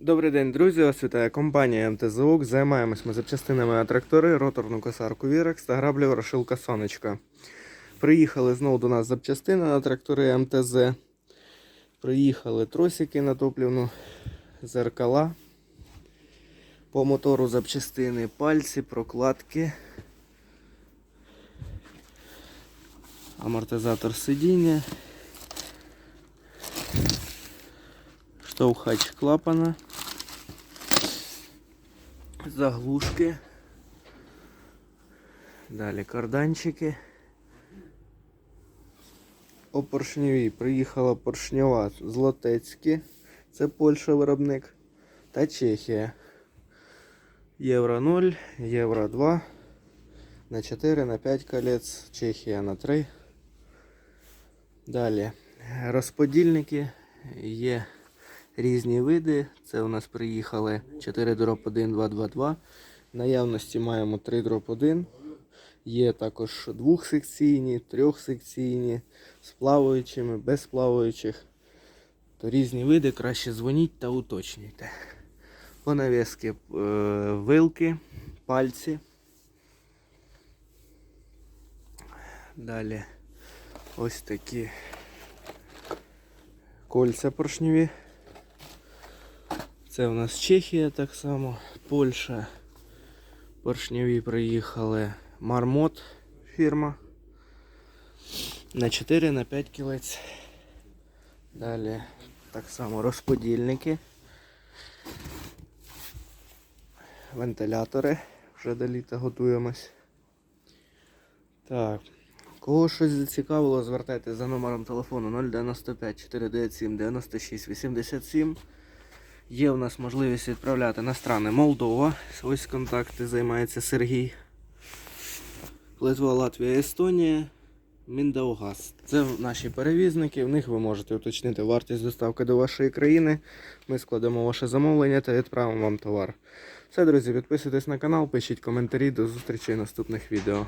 Добрий день, друзі! Вас вітає компанія МТЗУК. Займаємось ми запчастинами на трактори, роторну косарку Вірекс та граблю Ворошилка Сонечка. Приїхали знову до нас запчастини на трактори МТЗ. Приїхали тросики на топливну, зеркала. По мотору запчастини, пальці, прокладки. Амортизатор сидіння. Штовхач клапана. Заглушки. Далі карданчики. По поршневій приїхала поршнева з Лотецькі. Це Польща виробник. Та Чехія. Євро 0, Євро 2. На 4, на 5 колець, Чехія на 3. Далі розподільники є різні види. Це у нас приїхали 4 дроп 1, 2, 2, 2. В наявності маємо 3 дроп 1. Є також двохсекційні, трьохсекційні, з плаваючими, без плаваючих. То різні види, краще дзвоніть та уточнюйте. По навіски е, вилки, пальці. Далі ось такі кольця поршневі. Це у нас Чехія так само, Польща. Поршневі приїхали. Мармот фірма. На 4 на 5 кілець. Далі так само розподільники. Вентилятори. Вже до літа готуємось. Так. Кого щось зацікавило, звертайтеся за номером телефону 095 497 96 87. Є у нас можливість відправляти на страни Молдова. Ось контакти займається Сергій. Литва, Латвія, Естонія, Міндаугаз. Це наші перевізники. В них ви можете уточнити вартість доставки до вашої країни. Ми складемо ваше замовлення та відправимо вам товар. Все, друзі, підписуйтесь на канал, пишіть коментарі. До зустрічі в наступних відео.